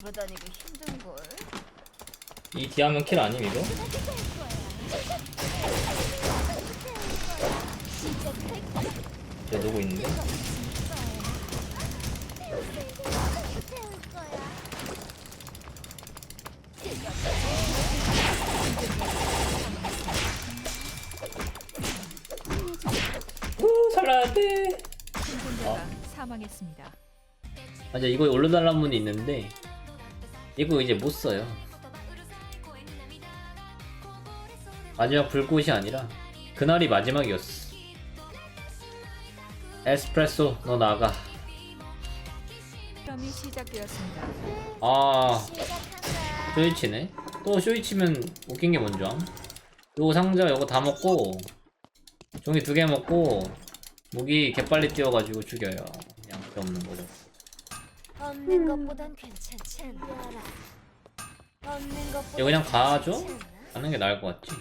돌아다니기 힘든 걸. 이 뒤하면 킬 아님 이거? 쟤 누구 있는데? 사망했습니다. 맞아 이거 올려달라는 분이 있는데 이거 이제 못 써요. 마지막 불꽃이 아니라 그날이 마지막이었어. 에스프레소 너 나가. 실험이 시작되었습니다. 아 쇼이치네. 또 쇼이치면 웃긴 게 뭔지 암? 요거 상자 요거 다 먹고 종이 두 개 먹고 무기 개빨리 뛰어가지고 죽여요. 양게 없는 거죠. 없는 것보단 괜찮지 않나? 없는 것보단 이거 그냥 가죠? 괜찮지 않나? 가는 게 나을 것 같지?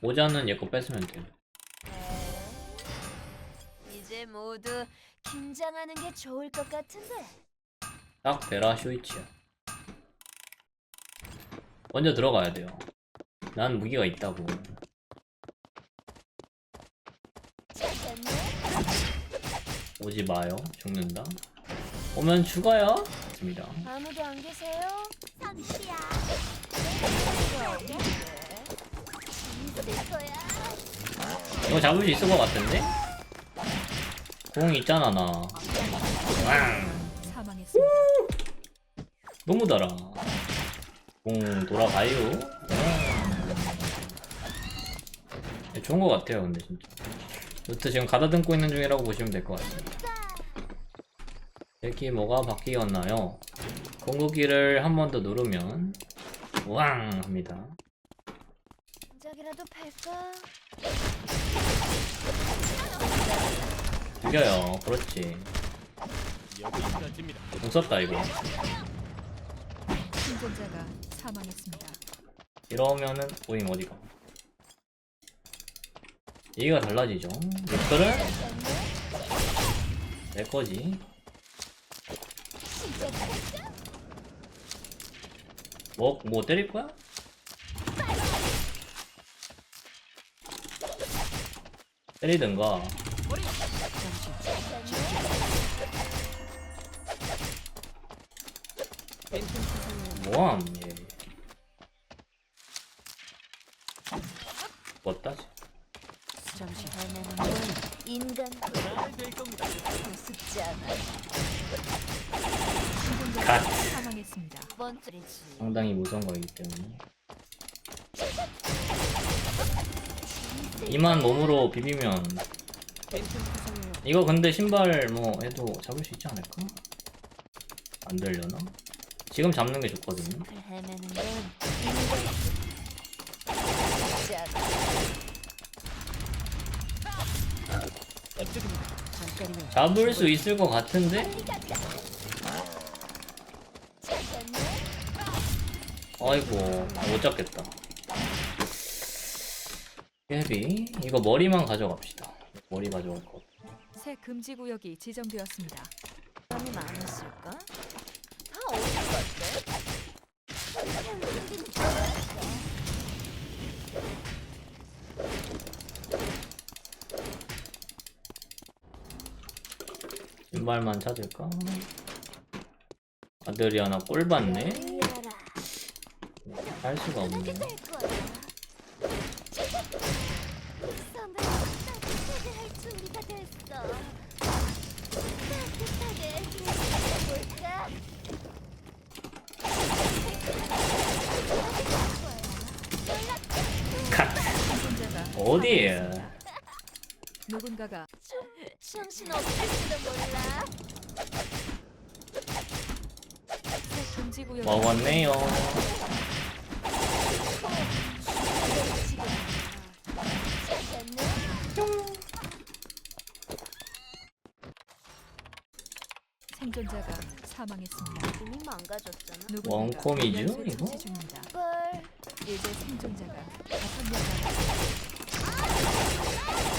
모자는 얘 거 뺏으면 돼. 네. 이제 모두 긴장하는 게 좋을 것 같은데. 딱 베라 쇼이치야. 먼저 들어가야 돼요. 난 무기가 있다고. 찾았네? 오지 마요. 죽는다. 오면 죽어요. 좋습니다. 아무도 안 계세요? 거야. 이거 잡을 수 있을 것 같은데? 공 있잖아 나. 왕. 사망했습니다. 너무 달아. 공 돌아가요. 네, 좋은 것 같아요 근데 진짜. 루트 지금 가다듬고 있는 중이라고 보시면 될 것 같습니다. 이렇게 뭐가 바뀌었나요? 공급기를 한 번 더 누르면 왕 합니다. 죽여요. 그렇지. 무섭다 이거. 생존자가 사망했습니다. 이러면은 오잉 어디가? 얘기가 달라지죠. 찾았네? 내 거지. 시작할까? 뭐, 뭐 때릴 거야? 때리든가. 뭐함, 얘. 뭐다? 잠시 건 인간 잘될 겁니다. 우습지 않아. 갓. 사망했습니다. 번째지. 상당히 무서운 거이기 때문에. 이만 몸으로 비비면 이거 근데 신발 뭐 해도 잡을 수 있지 않을까? 안 되려나? 지금 잡는 게 좋거든요. 헤매는 건 잡을 수 있을 것 같은데? 찾았네? 아이고 못 잡겠다. 헤비 이거 머리만 가져갑시다. 머리 가져갈 거. 새 금지 구역이 지정되었습니다. 사람이 많았을까? 다 어디 갔대? 신발만 찾을까? 아들이 하나 꼴 받네. 할 수가 없네. 어디에? 누군가가 정신 없을지도 몰라. 먹었네요. 찾았네? 생존자가 사망했습니다. 이미 망가졌잖아. 누군가가 원콤이죠, 연쇄 이거? 처치 중입니다. 헐. 이제 생존자가 다섯 명 남았습니다.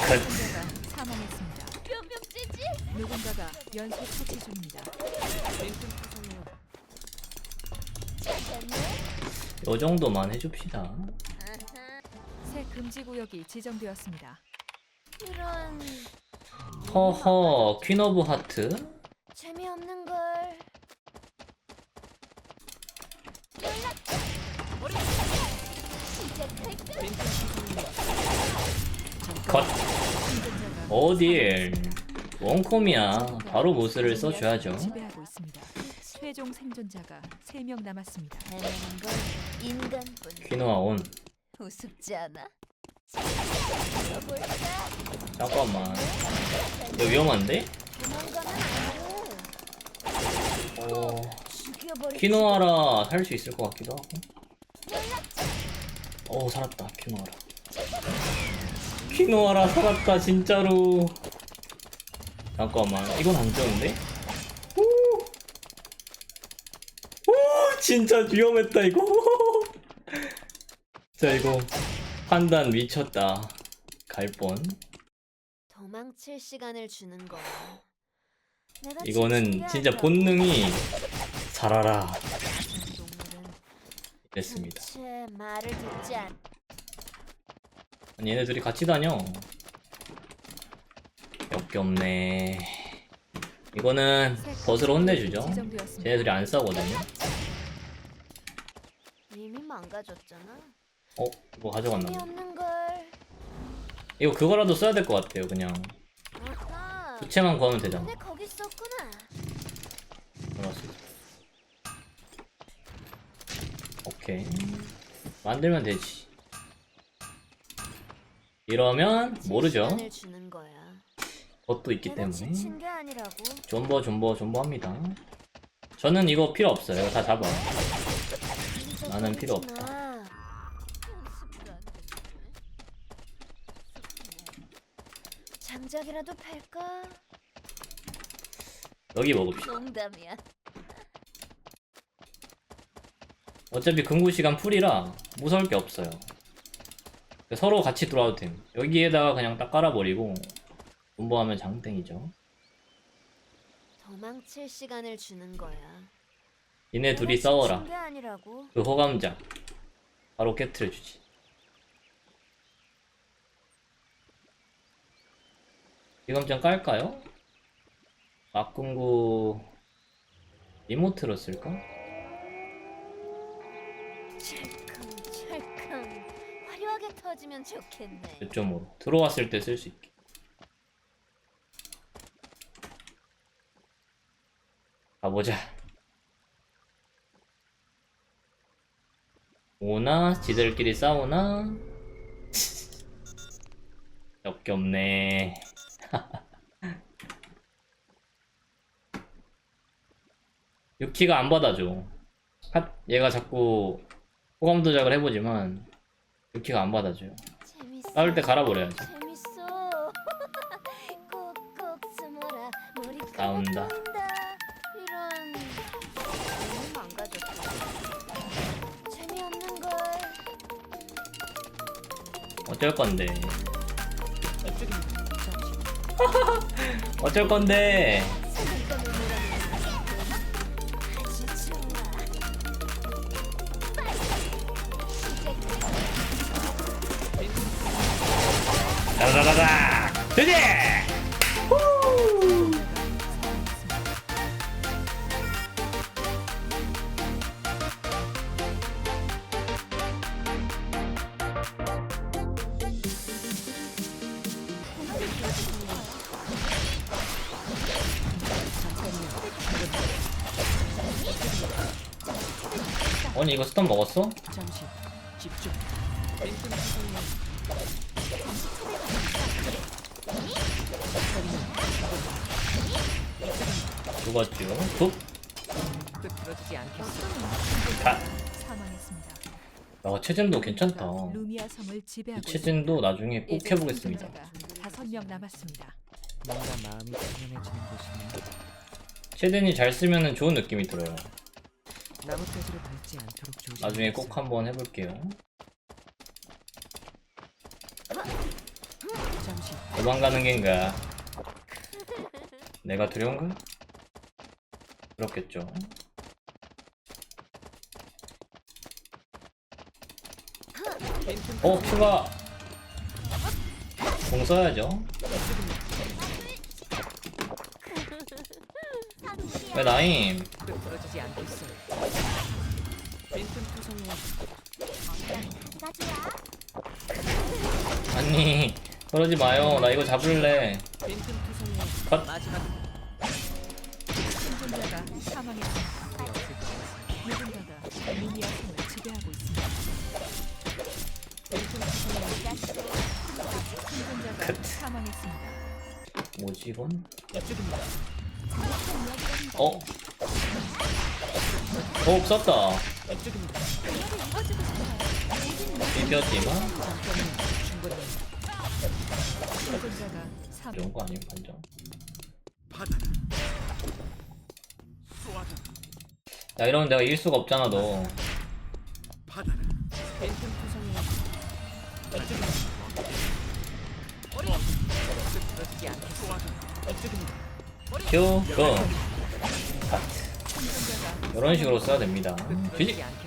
생존자가 사망했습니다. 몇 명째지? 누군가가 연쇄 처치 중입니다. 됐네. 요 정도만 해줍시다. 아하. 새 금지 구역이 지정되었습니다. 이런 허허 퀸 오브 하트 컷 어딜 원콤이야 바로 보스를 써줘야죠 지배하고 있습니다. 최종 생존자가 3명 남았습니다. 해내는 건 인간뿐. 퀴노아 온 우습지 않아? 볼까? 잠깐만 이거 위험한데? 도망가면 안 돼. 어... 죽여버리. 퀴노아라 살 수 있을 것 같기도 하고 어 살았다. 퀴노아라. 퀴노아라 살았다 진짜로. 잠깐만. 이건 안 좋은데? 오! 오 진짜 위험했다 이거. 자 이거 판단 미쳤다. 갈뻔. 도망칠 시간을 주는 거야. 내가 이거는 진짜 본능이 살아라 됐습니다 말을 듣지 않. 아니 얘네 둘이 같이 다녀 역겹네 이거는 금지 혼내주죠. 쟤네 둘이 안 싸우거든요 이미 망가졌잖아. 어? 이거 가져갔나 걸. 이거 그거라도 써야 될 것 같아요 그냥 아하. 부채만 구하면 되잖아 근데 거기 있었구나. 알았어 오케이 만들면 되지 이러면 모르죠. 덧도 있기 때문에. 존버 존버 존버 합니다 저는 이거 필요 없어요 이거 다 잡아 나는 필요 없다. 장작이라도 팔까? 여기 먹읍시다 농담이야. 어차피 근구 시간 풀이라 무서울 게 없어요. 서로 같이 들어와도 됨. 여기에다가 그냥 딱 깔아버리고 존버하면 장땡이죠. 도망칠 시간을 주는 거야. 얘네 둘이 내가 싸워라. 지친 게 아니라고. 그 호감작 바로 깨트려주지. 좀 깔까요? 막근구 리모트로 쓸까? 찰컹찰컹 화려하게 터지면 좋겠네. 요점으로 들어왔을 때 쓸 수 있게. 가보자. 오나 지들끼리 싸우나? 역겹네. 유키가 안 받아줘. 핫, 얘가 자꾸 호감 도작을 해보지만 유키가 안 받아줘요. 싸울 때 갈아버려야지. 나온다. 어쩔 건데? 어쩔 건데? 다다다다! 되지! 아니 이거 스턴 먹었어? 잠시 집중. 죽었죠. 툭! 끄트러지지 않겠어. 가! 사망했습니다. 야 체젠도 괜찮다. 루미아 섬을 이 지배하고 있습니다. 체젠도 나중에 꼭 이제 해보겠습니다. 생존자가 다섯 명 남았습니다. 뭔가 마음이 편안해지는 곳이네. 체젠이 잘 쓰면은 좋은 느낌이 들어요. 나뭇가지를 밟지 않도록 조심. 나중에 꼭 한번 해볼게요. 잠시 도망가는 겐가? 내가 두려운가? 그렇겠죠. 어 추가 공 써야죠 왜 나임. 아니 그러지 마요 나 이거 잡을래. 컷. 뭐지 이건? 이쪽입니다. 어? 어 썼다 이쪽입니다. 비벼지마. 이런 거 아니에요 반장 야 이러면 내가 이길 수가 없잖아 너 큐 고! 이런 식으로 써야 됩니다 뒤지 않겠어.